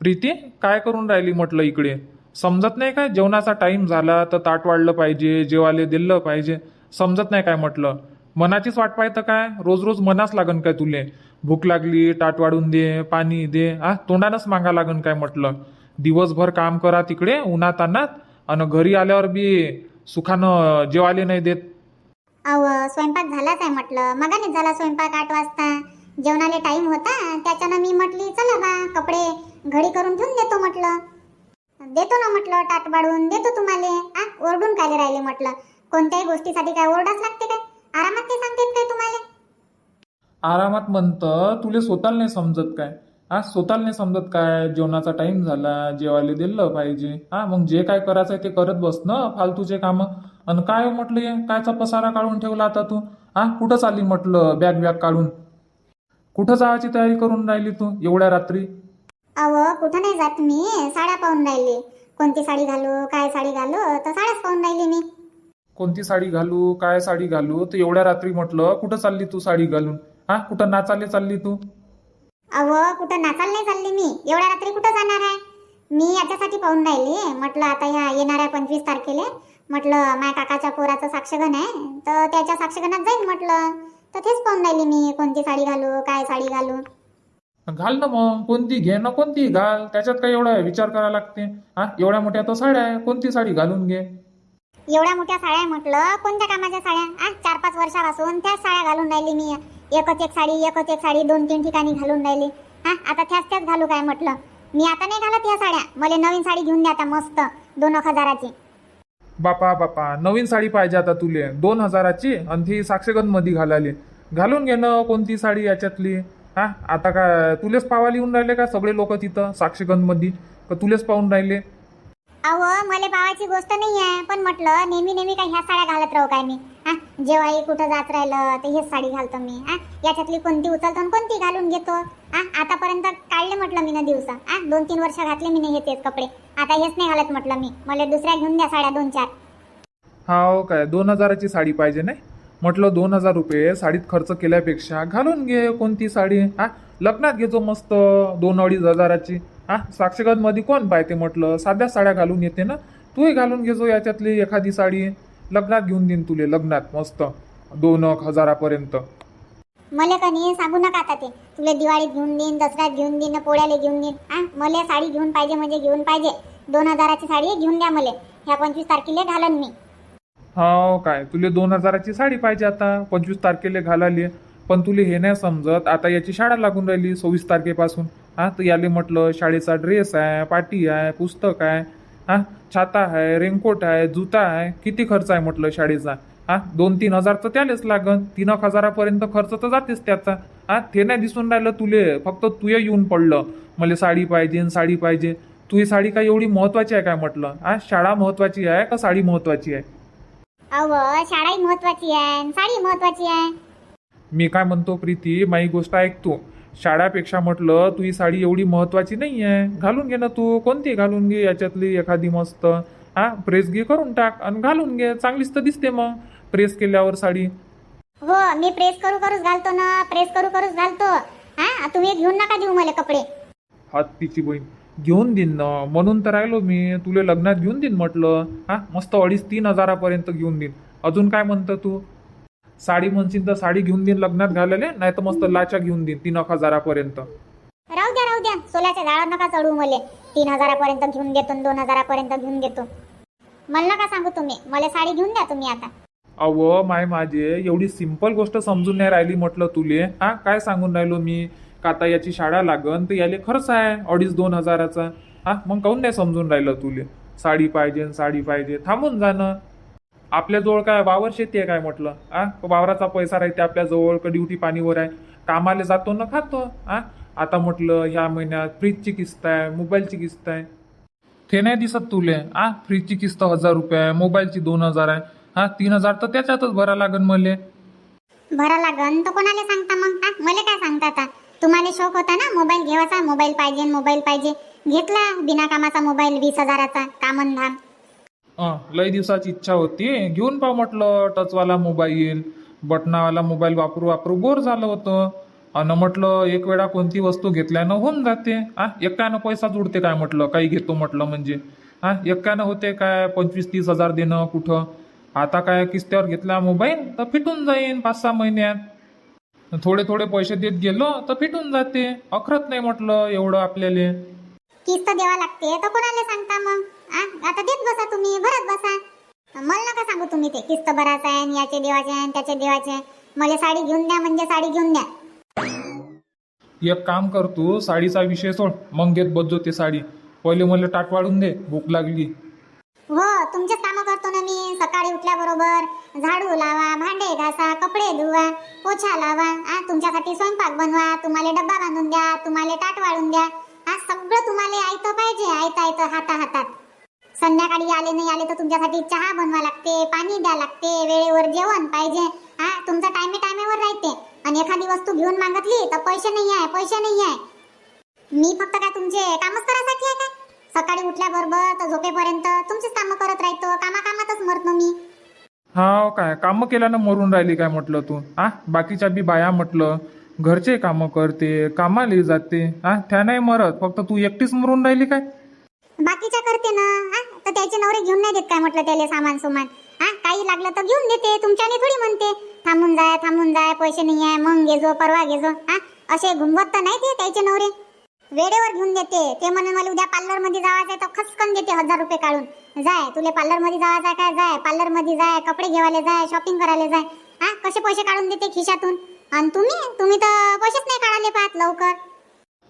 प्रीती काय करून राहिली म्हटलं इकडे? समजत नाही काय? जेवणाचा टाईम झाला तर ताट वाढलं पाहिजे जेवायला दिलं पाहिजे. समजत नाही काय म्हटलं? मनाचीच वाट पाहतं काय? रोज रोज मनाच लागन काय तुले? भूक लागली ताट वाढून दे पाणी दे. आ तोंडानंच मागा लागन काय म्हटलं? दिवसभर काम करा तिकडे उन्हात अन्नात आणि घरी आल्यावर बी सुखानं जेवायला नाही देत. अव स्वयंपाक झालाच आहे म्हटलं. मगानेच झाला स्वयंपाक आठ वाजता. जेवणाले टाइम होता त्याच्यानं मी म्हटली चला बा कपडे घरी करून ठेवून देतो म्हटलं. देतो ना म्हटलं ताट बाळून देतो तुम्हाला. आ ओरडून काय राहिले म्हटलं? कोणत्याही गोष्टीसाठी काय ओरडाच लागते काय? आरामात ते सांगतात काय तुम्हाला? आरामात म्हणतं तुले स्वतःला नाही समजत काय? हा स्वतःला नाही समजत काय? जेवणाचा टाइम झाला जेवायला दिलं पाहिजे. हा मग जे काय करायचं आहे ते करत बस ना फालतूचे कामं. आणि काय हो म्हटलं हे? कायचा पसारा काढून ठेवला आता तू? हा कुठं चालली म्हटलं बॅग बॅग काढून? कुठं जायची तयारी करून राहिली तू एवढ्या रात्री? अव कुठं नाही जात मी. साड्या पाहून राहिली. कोणती साडी घालू काय साडी घालू तर साड्याच पाहून राहिली मी. कोणती साडी घालू काय साडी घालू तर एवढ्या रात्री म्हटलं कुठं चालली तू साडी घालून? हा कुठं नाचाले चालली तू? अव कुठं नाचायला नाही चालली मी. एवढ्या रात्री कुठं जाणार आहे? मी याच्यासाठी पाहून राहिली. म्हटलं आता ह्या येणाऱ्या पंचवीस तारखेला. म्हटलं माझ्या काकाच्या पोराचं साक्षगण आहे. तर त्याच्या साक्षगणात जाईन म्हटलं. तर तेच पाहून राहिली मी. कोणती साडी घालू काय साडी घालू? घाल ना मग कोणती घे ना कोणती घाल त्याच्यात काय एवढा विचार करावा लागते? हा? एवढ्या मोठ्या तर साड्या आहे कोणती साडी घालून घे? एवढ्या मोठ्या साड्या म्हटलं कोणत्या कामाच्या साड्या? आ चार पाच वर्षापासून त्याच साड्या घालून राहिली मी. एकच एक साडी एकच एक साडी दोन तीन ठिकाणी घालून राहिली. हा आता त्याच त्याच घालू काय म्हटलं? मी आता नाही घालत ह्या साड्या. मला नवीन साडी घेऊन द्या आता मस्त दोन एक हजाराची. बापा बापा नवीन साडी पाहिजे आता तुले. दोन हजाराची आणि ती साक्षगंधमध्ये घालाली घालून घे ना कोणती साडी याच्यातली. हा? आता काय तुलेच पावाली येऊन राहिले का सगळे लोक तिथं साक्षगंधमध्ये का तुलेच पाहून राहिले? अहो मला पावायची गोष्ट नाही आहे पण म्हटलं नेहमी नेहमी काय ह्या साड्या घालत राहू काय मी? हा? जेव्हाही कुठं जात राहिलं तर हेच साडी घालतो मी हा? याच्यातली कोणती उचलतो आणि कोणती घालून घेतो? हा? आतापर्यंत काढले म्हटलं मी ना दिवसा हा? दोन तीन वर्ष घातले मी हे तेच कपडे. आता हेच नाही घालत म्हटलं मी. मला दुसऱ्या घेऊन द्या साड्या दोन चार. हा काय? दोन हजाराची साडी पाहिजे नाही? म्हटलं दोन हजार रुपये साडीत खर्च केल्यापेक्षा घालून घे कोणती साडी. हा? लग्नात घेतो मस्त दोन अडीच हजाराची. हा? साक्षगंधमध्ये कोण पाहते म्हटलं साध्या साड्या घालून येते ना? तूही घालून घेजो याच्यातली एखादी साडी. लग्नात घेऊन देईन तुले लग्नात मस्त. दोन एक हजारापर्यंत. मला कधी सांगू नका आता ते. तुला दिवाळीत घेऊन देईन दसऱ्यात घेऊन देईन पोळ्याला घेऊन देईन. हा? मला साडी घेऊन पाहिजे म्हणजे घेऊन पाहिजे. दोन हजाराची साडी घेऊन द्या मला. ह्या पंचवीस तारखेला घालन मी. हो काय? तुले दोन हजाराची साडी पाहिजे आता. पंचवीस तारखेला घालाली. पण तुले हे नाही समजत. आता याची शाळा लागून राहिली सव्वीस तारखेपासून. हा तर याले म्हटलं शाळेचा ड्रेस आहे पाटी आहे पुस्तक आहे. हा छाता आहे रेनकोट आहे जुता आहे. किती खर्च आहे म्हटलं शाळेचा? हा दोन तीन हजार तर त्यालेच लागन. तीन एक हजारापर्यंत खर्च तर जातेच त्याचा. हा ते नाही दिसून राहिलं तुले. फक्त तुये येऊन पडलं. मला साडी पाहिजे साडी पाहिजे. तू ही साडी काय एवढी महत्वाची आहे काय म्हटलं? हा शाळा महत्वाची आहे का साडी महत्वाची आहे? अव शाळाही महत्वाची आहे साडी महत्वाची आहे. मी काय म्हणतो प्रीती? माझी गोष्ट ऐकतो शाळापेक्षा म्हटलं तू ही साडी एवढी महत्वाची नाही आहे घालून घे ना तू. कोणती घालून घे याच्यातली एखादी मस्त? हा प्रेस घे करून टाक आणि घालून घे. चांगलीच तर दिसते मग प्रेस केल्यावर साडी. हो मी प्रेस करू करूच घालतो ना. प्रेस करू करूच घालतो. हा तुम्ही घेऊन नका देऊ मला कपडे. हात तिची बहीण. घेऊन देईन ना. म्हणून तर राहिलो मी. तुला लग्नात घेऊन देईन म्हटलं. हा मस्त अडीच तीन हजारापर्यंत घेऊन देईन अजून काय म्हणतं तू? साडी म्हणशील तर साडी घेऊन देईन लग्नात घालायला. नाही तर मस्त लाचा घेऊन देईन तीन एक हजारापर्यंत. राहू द्या राहू द्या. सोल्याच्या झाडावर नका चढू मले. तीन हजारापर्यंत घेऊन देतो आणि दोन हजारापर्यंत घेऊन देतो. मला नका सांगू तुम्ही. मला साडी घेऊन द्या तुम्ही आता. अव माय माझे एवढी सिंपल गोष्ट समजून नाही राहिली म्हटलं तुले. हा काय सांगून राहिलो मी? का आता याची शाळा लागन तर याले खर्च आहे अडीच दोन हजाराचा. हा मग काहून नाही समजून राहिलं तुले? साडी पाहिजे साडी पाहिजे थांबून जाणं आपल्याजवळ काय वावर शेती आहे काय म्हटलं? आ वावराचा पैसा राहते आपल्याजवळ का ड्युटी पाणीवर आहे? कामाला जातो ना खातो आ आता म्हटलं ह्या महिन्यात फ्रीजची किस्त आहे मोबाईलची किस्त आहे. ते नाही दिसत तुले आ फ्रीजची किस्त हजार रुपये आहे मोबाईलची दोन हजार आहे. हा तीन हजार तर त्याच्यातच भरा लागन मले. भरा लागन तर कोणाला सांगता मग? हा मला काय सांगता आता? तुम्हाला शौक होता ना मोबाईल घेवायचा मोबाईल पाहिजे मोबाईल पाहिजे. घेतला बिना कामाचा मोबाईल वीस हजाराचा. कामन धाम अं, लय दिवसाची इच्छा होती. घेऊन पाहू म्हटलं टचवाला मोबाईल बटनावाला मोबाईल वापरू वापरू. बोर झालं होतं. अन म्हटलं एक वेळा कोणती वस्तू घेतल्यानं होऊन जाते. आ एकट्यानं पैसा जुडते काय म्हटलं? काही घेतो म्हटलं म्हणजे. हा एकट्यानं होते काय? पंचवीस तीस हजार देणं कुठं? आता काय किस्त्यावर घेतला मोबाईल? तर फिटून जाईन पाच सहा महिन्यात. थोडे थोडे पैसे देत गेलो तर फिटून जाते. अखरत नाही म्हटलं एवढं आपल्याला. किस्त द्यावा लागते तर कोणाला सांगता मग? आ? आता देत बसा तुम्ही भरत बसा. मला नका सांगू तुम्ही ते किस्त भरायचं आहे आणि याचे देवाचे आहे आणि त्याचे देवाचे आहे. मला साडी घेऊन द्या म्हणजे साडी घेऊन द्या. एक काम कर तू साडीचा विषय सोड. मग घेत बसजो ते साडी. पहिले मला टाट वाढून दे भूक लागली. हो तुमचेच कामं करतो ना मी. सकाळी उठल्याबरोबर झाडू लावा भांडे घासा कपडे धुवा पोछा लावा. आ तुमच्यासाठी स्वयंपाक बनवा तुम्हाला डब्बा बांधून द्या तुम्हाला ताट वाळून द्या. हा सगळं तुम्हाला आयतं पाहिजे आयतं आयतं हाता हातात. संध्याकाळी आले नाही आले तर तुमच्यासाठी चहा बनवा लागते पाणी द्या लागते वेळेवर जेवण पाहिजे. हा तुमचं टायमे टायमेवर राहते. आणि एखादी वस्तू घेऊन मागितली तर पैसे नाही आहे पैसे नाही आहे. मी फक्त काय तुमचे कामच करायसाठी आहे काय? सकाळी उठल्याबरोबर तर झोपेपर्यंत तुमचीच कामं करत राहतो कामाकामातच मरतो मी. हा काय? कामं केल्यानं मरून राहिली काय म्हटलं तू? आ? बाकीच्या बी बाया म्हटलं घरचे कामं करते कामाला जाते. आ? त्या नाही मरत फक्त तू एकटीच मरून राहिली काय? बाकीच्या करते ना हा तर त्याचे नवरे घेऊन नाही देत काय म्हटलं त्याला सामान सुमान? हा काही लागलं तर घेऊन देते तुमच्याने थोडी म्हणते. थांबून जाय थांबून जाय पैसे नाही आहे मग घेजो परवा घेजो. हा असे घुमवत तर नाही ते त्याचे नवरे. वेळेवर घेऊन देते. ते म्हणून मला उद्या पार्लरमध्ये जायचं आहे तर खसकन देते हजार रुपये काढून. जाय तुला पार्लरमध्ये जायचं काय? जाय. पार्लरमध्ये जाय कपडे घेवायला जाय शॉपिंग करायला जाय. हा? कसे पैसे काढून देते खिशातून? आणि तुम्ही? तुम्ही तर पैसेच नाही काढायला पाहत लवकर.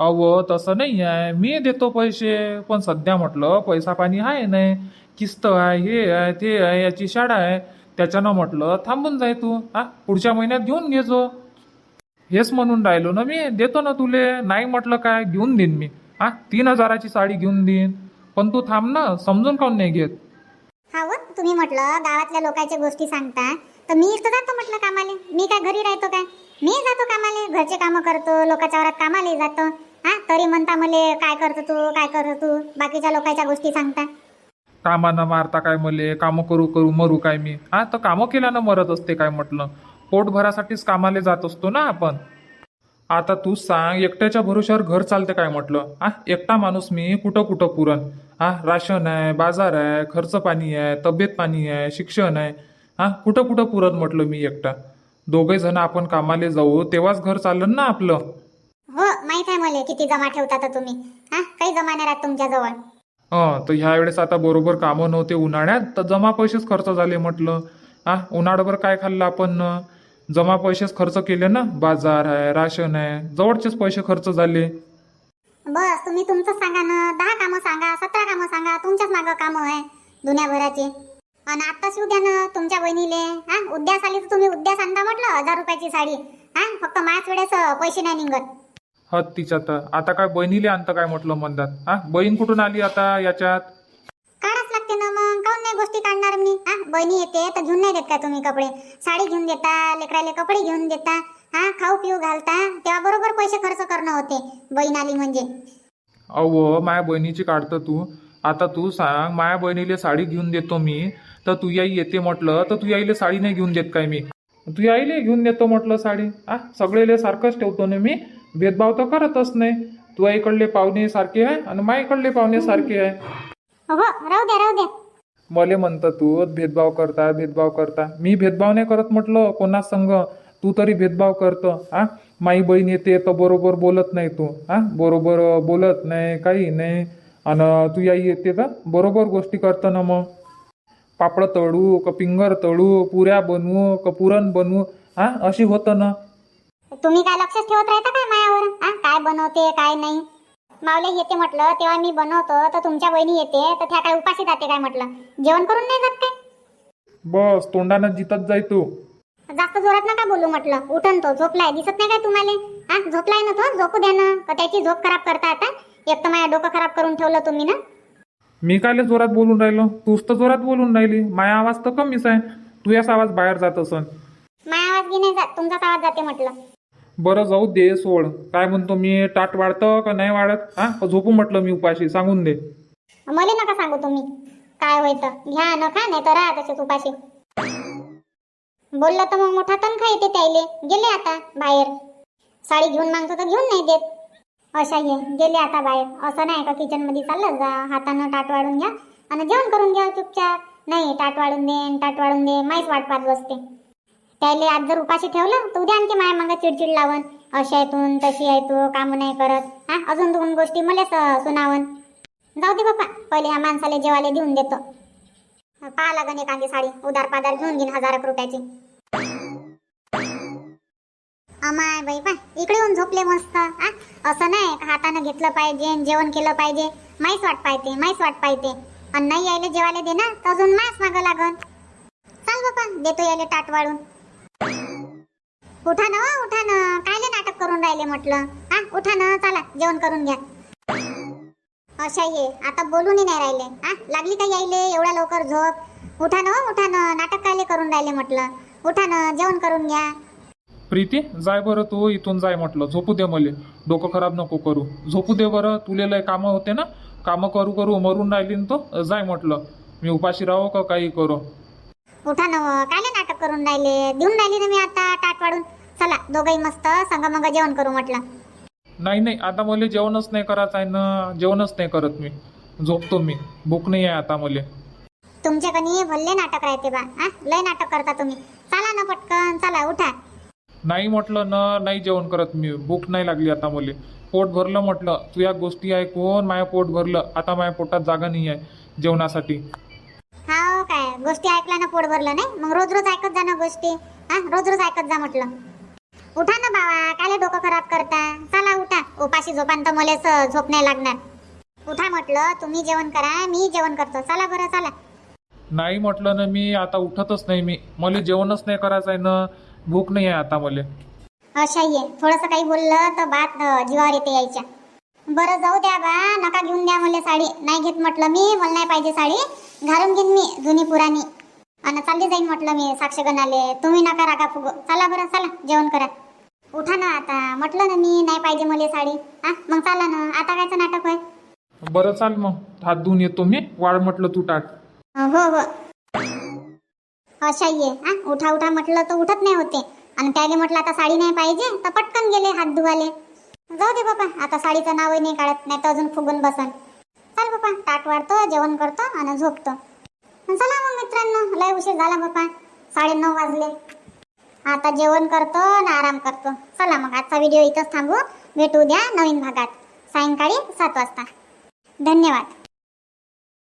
अव तसं नाही आहे. मी देतो पैसे पण सध्या म्हटलं पैसा पाणी आहे नाही. किस्त आहे हे आहे ते आहे याची शाळा आहे. त्याच्यानं म्हटलं थांबून जाय तू. हा? पुढच्या महिन्यात घेऊन घेजो हेच म्हणून राहिलो ना मी. देतो ना तुले. नाही म्हटलं काय? घेऊन देईन मी. हा तीन हजाराची साडी घेऊन देईन. पण तू थांब ना समजून काऊन नाही घेत? हा व तुम्ही म्हटलं गावातल्या लोकांच्या गोष्टी सांगता. तर मी इथं जातो म्हटलं कामाले. मी काय घरी राहतो काय? मी जातो कामाले. घरचे कामं करतो लोकांच्या वरात कामाले जातो. हा तरी म्हणता मले काय करतो तू काय करतो तू? बाकीच्या लोकांच्या गोष्टी सांगता. कामानं मारता काय मले? कामं करू करू मरू काय मी? हा तर कामं केल्यानं मरत असते काय म्हटलं? पोट भरासाठीच कामाला जात असतो ना आपण. आता तू सांग एकट्याच्या भरोश्यावर घर चालते काय म्हटलं? हा एकटा माणूस मी कुठं कुठं पुरण? हा राशन आहे बाजार आहे खर्च पाणी आहे तब्येत पाणी आहे शिक्षण आहे. हा कुठं कुठं पुरण म्हटलं मी एकटा? दोघे जण आपण कामाला जाऊ तेव्हाच घर चाललं ना आपलं. हो माहीत आहे मला किती जमा तुम्ही. हा काही जमा नाही राहत तुमच्याजवळ. हं तर ह्या वेळेस आता बरोबर कामं नव्हते उन्हाळ्यात तर जमा पैसेच खर्च झाले म्हटलं. हा उन्हाळ्याभर काय खाल्लं आपण? जमा पैसेच खर्च केले ना? बाजार आहे राशन आहे. जवळचेच पैसे खर्च झाले. बस तुम्ही तुमचं सांगा ना. दहा कामं सांगा सतरा कामं सांगा. तुमच्याच मागं कामं आहे दुनियाभराचे. आणि आत्ताच उद्या ना तुमच्या बहिणीले हा उद्यास आली तर तुम्ही उद्यास आणता म्हटलं हजार रुपयाची साडी. हा फक्त माझ्याच वेळेस पैसे नाही निघत. हत तिच्या तर. आता काय बहिणीले आणतं काय म्हटलं म्हणतात? हा बहीण कुठून आली आता याच्यात? काढाच लागते ना मग. काऊन नाही गोष्टी काढणार मी? हा? बहिणी येते तर घेऊन नाही देत का तुम्ही कपडे? साडी घेऊन देता लेकराले कपडे घेऊन देता हा? खाऊ पिऊ घालता तेव्हा बरोबर पैसे खर्च करणं होते बहीण आली म्हणजे. अहो माया बहिणीची काढतं तू. आता तू सांग माया बहिणीले साडी घेऊन देतो मी तर तू याई येते म्हटलं तर तू याईले साडी नाही घेऊन देत काय मी? तू याईले घेऊन देतो म्हटलं साडी. आ सगळेले सारखंच ठेवतो ना मी? भेदभाव तर करतच नाही. तू आईकडले पाहुणे सारखे आहे आणि माईकडले पाहुणे सारखे आहे. हो राहू द्या राहू द्या. मले म्हणतं तू भेदभाव करता भेदभाव करता. मी भेदभाव नाही करत म्हटलं कोणा संग? तू तरी भेदभाव करतो. आ? माई बहीण येते तर बरोबर बोलत नाही तू. हा बरोबर बोलत नाही काही नाही. आणि तू याई येते तर बरोबर गोष्टी करतं ना मग. पापड तळू का पिंगर तळू पुऱ्या बनवू का पुरण बनवू हा अशी होतं ना. तुम्ही काय लक्षच ठेवत राहता काय मायावर? काय बनवते काय नाही? मावले येते म्हटलं तेव्हा मी बनवतो तर तुमच्या बहिणी येते तर त्या काय उपाशी जाते काय म्हटलं? जेवण करून नाही जात काय? बस तोंडानं जितत जाय तू. जास्त जोरात नका बोलू म्हटलं. उठन तो झोपलाय. दिसत नाही काय तुम्हाला? हा झोपलाय ना तो? झोपू द्या ना. का त्याची झोप खराब करता आता? एक तर माझ्या डोकं खराब करून ठेवलं तुम्ही ना. मी कायले जोरात बोलून राहिलो? तूच तर जोरात बोलून राहिली. माझा आवाज तर कमीच आहे. तुझ्याच आवाज बाहेर जात असन. माझा आवाज नाही जात? तुमचाच आवाज जाते म्हटलं. बरं जाऊ दे सोड. काय म्हणतो मी टाट वाढतं का नाही वाढत? हा? झोपू म्हटलं मी उपाशी? सांगून दे. मला नका सांगू तुम्ही. काय व्हायचं घ्या न खा नाही तर राहा तसेच उपाशी. बोललं तर मग मोठा तनखा येते त्याईले. गेले आता बाहेर. साडी घेऊन मागतो तर घेऊन नाही देत. अशा ये गेले आता बाहेर. असं नाही का किचनमध्ये चाललं जा हातानं ताट वाढून घ्या आणि जेवण करून घ्या चुपचाप. नाही ताट वाढून दे न ताट वाढून दे माहीत वाट पाहत बसते. त्याले आज जर उपाशी ठेवलं तर उद्या आणखी माया मागं चिडचिड लावण. अशी आहे तू तशी आहे तू काम नाही करत. हा अजून दोन गोष्टी मलाच सुनावन. जाऊ दे बाप्पा पहिले ह्या माणसाला जेवायला देऊन देतो. पाहा लागन एखादी साडी उदार पादार घेऊन घेईन हजार रुपयाची. अमाय बाई पा इकडे येऊन झोपले मस्त हा? असं नाही हातानं घेतलं पाहिजे जेवण केलं पाहिजे. माहीच वाट पाहिजे माहीच वाट पाहिजे आणि नाही यायला जेवायला दे ना तर अजून मास मागं लागन. चाल बापा देतो यायला ताट वाळून उठा ना हो, उठा ना. कायले नाटक करून राहिले म्हटलं? हा उठा ना चला जेवण करून घ्या. अशा ये आता बोलूनही नाही राहिले. हा लागली का यायले? एवढ्या लवकर झोप? उठा ना हो, उठा ना. नाटक कायले करून राहिले म्हटलं? उठा ना जेवण करून घ्या. प्रीती जाय बरं तू इथून जाय म्हटलं. झोपू दे मले. डोकं खराब नको करू. झोपू दे बरं तुले लय कामं होते ना? कामं करू करू मरून राहिली तो? जाय म्हटलं. मी उपाशी राहो का काही करू? उठा ना हो, कायले करून राहिले. देऊन राहिली ना मी आता ताट वाढून चला दोघही मस्त संग मग जेवण करू म्हटलं. नाही नाही आता मला जेवणच नाही करायचं आहे ना जेवणच नाही करत मी. झोपतो मी. भूक नाही आहे आता मले. तुमचे कनी भल्ले नाटक राहते बा. हा? लय नाटक करता तुम्ही. चला ना पटकन चला उठा. नाही म्हटलं ना नाही जेवण करत मी. भूक नाही लागली आता मले. पोट भरलं म्हटलं तू या गोष्टी ऐकून माझ्या पोट भरलं. आता माझ्या पोटात जागा नाही आहे जेवणासाठी. काय? गोष्टी ऐकल्या ना पोट भरलं नाही? मग रोज रोज ऐकत जा ना गोष्टी. हा? रोज रोज ऐकत जा म्हटलं. उठा ना बाबा कायले डोकं खराब करता. चला उठा. उपाशी झोपान तर मलेच झोप नाही लागणार. उठा म्हटलं तुम्ही जेवण करा मी जेवण करतो. चला बरं चला. नाही म्हटलं ना मी आता उठतच नाही मी. मला जेवणच नाही करायचं आहे ना. भूक नाही आहे आता मले. अशा ये. थोडस काही बोललं तर बात जीवावर येते यायच्या. बरं जाऊ द्या बा. नका घेऊन द्या मला साडी. नाही घेत म्हटलं मी. मला नाही पाहिजे साडी. घालून घेईन मी जुनी पुराणी. आणि चालली जाईन म्हटलं मी साक्षगणाले. तुम्ही नका रागा फुगो. चला बरं चला. जेवण करा. उठा ना आता. म्हटलं ना मी नाही पाहिजे मला साडी. हा मग चला ना. आता कायचं नाटक होय? बरं चाल मग. हात धुवून येतो मी. वाढ म्हटलं तू टाक. हो हो. अशा ये. हा उठा उठा म्हटलं तर उठत नाही होते. आणि त्याने म्हटलं आता साडी नाही पाहिजे तर पटकन गेले हात धुवाले. जाऊ दे बापा आता साडीचं नावही नाही काढत नाही तर अजून फुगून बसन. चाल बापा ताट वाढतो जेवण करतो आणि झोपतो. चला मग मित्रांनो लय उशीर झाला बापा साडे नऊ वाजले. आता जेवण करतो आणि आराम करतो. चला मग आजचा व्हिडिओ इथंच थांबू. भेटू द्या नवीन भागात. सायंकाळी सात वाजता. धन्यवाद.